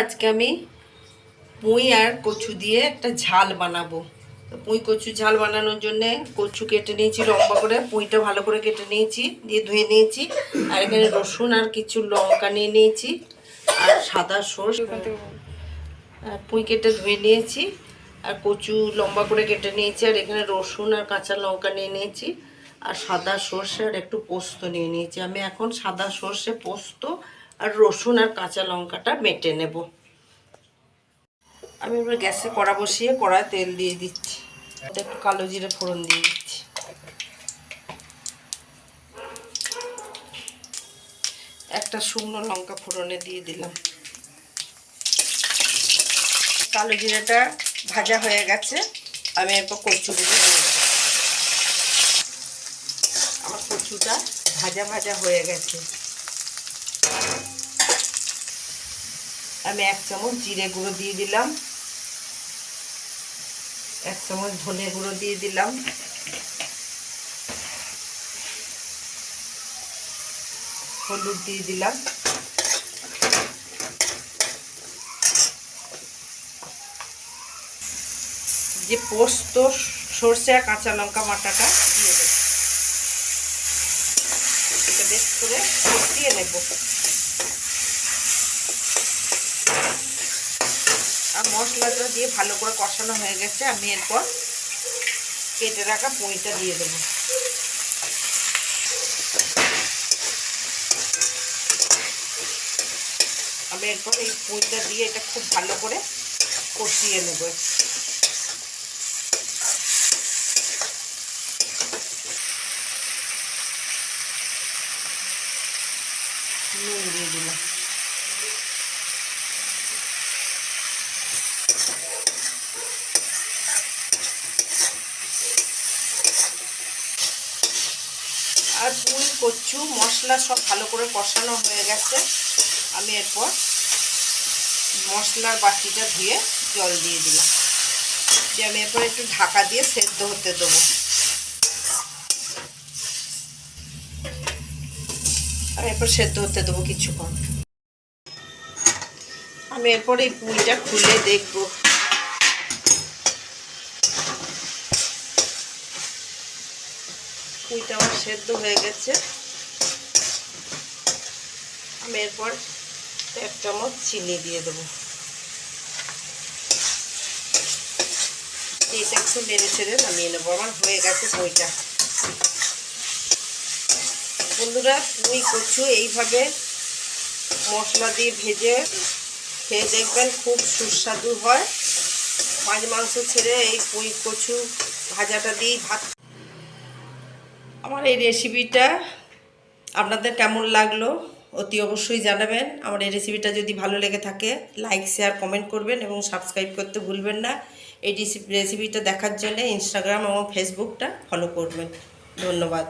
আজকে আমি পুঁই আর কচু দিয়ে একটা ঝাল বানাবো। পুঁই কচু ঝাল বানানোর জন্যে কচু কেটে নিয়েছি, লম্বা করে, পুঁইটা ভালো করে কেটে নিয়েছি, দিয়ে ধুয়ে নিয়েছি, আর এখানে রসুন আর কিছু লঙ্কা নিয়ে নিয়েছি, আর সাদা সর্ষ। আর পুঁই কেটে ধুয়ে নিয়েছি, আর কচু লম্বা করে কেটে নিয়েছি, আর এখানে রসুন আর কাঁচা লঙ্কা নিয়ে নিয়েছি, আর সাদা সর্ষে আর একটু পোস্ত নিয়ে নিয়েছি। আমি এখন সাদা সর্ষে পোস্ত আর রসুন আর কাঁচা লঙ্কাটা বেটে নেব। আমি এবার গ্যাসে কড়া বসিয়ে কড়ায় তেল দিয়ে দিচ্ছি। একটু কালো জিরে ফোড়ন দিয়ে দিচ্ছি। একটা শুকনো লঙ্কা ফোড়নে দিয়ে দিলাম। কালো জিরেটা ভাজা হয়ে গেছে। আমি এরপর দিয়ে আমার কচুটা ভাজা ভাজা হয়ে গেছে। আমি এক চামচ জিরে গুঁড়ো দিয়ে দিলাম। এক চামচ ধনে গুঁড়ো দিয়ে দিলাম। হলুদ দিয়ে দিলাম। যে পোস্ত, সর্ষে, কাঁচা লঙ্কা মাটাটা দিয়ে দেবো। এটা বেশ করে কষিয়ে নেব। মশলাটা দিয়ে ভালো করে কষানো হয়ে গেছে, আমি এরপর কেটে রাখা পুঁইটা দিয়ে দেবো। আমি এরপর এই পুঁইটা দিয়ে এটা খুব ভালো করে কষিয়ে নেব। নুন দিয়ে দিলাম আর পুঁই কচু, মশলা সব ভালো করে কষানো হয়ে গেছে। আমি এরপর মশলার বাটিটা ধুয়ে জল দিয়ে দিলাম। দিয়ে আমি এরপর একটু ঢাকা দিয়ে সেদ্ধ হতে দেবো। আমি এরপর সেদ্ধ হতে দেবো কিছুক্ষণ। আমি এরপর এই পুঁইটা খুলে দেখব। পুঁইটা আমার সেদ্ধ হয়ে গেছে। আমি এরপর এক চামচ চিনি দিয়ে দেবো। এটা একটু নেড়ে ছেড়ে নামিয়ে নেব। আমার হয়ে গেছে পুঁইটা। বন্ধুরা, পুঁই, কচু এইভাবে মশলা দিয়ে ভেজে খেয়ে দেখবেন খুব সুস্বাদু হয়। মাছ, মাংস ছেড়ে এই পুঁই, কচু ভাজাটা দিয়েই ভাত আমার এই রেসিপিটা আপনাদের কেমন লাগল, অতি অবশ্যই জানাবেন। আমার এই রেসিপিটা যদি ভালো লেগে থাকে লাইক শেয়ার কমেন্ট করবেন এবং সাবস্ক্রাইব করতে ভুলবেন না। এই রেসিপিটা দেখার জন্য ইনস্টাগ্রাম এবং ফেসবুকটা ফলো করবেন। ধন্যবাদ।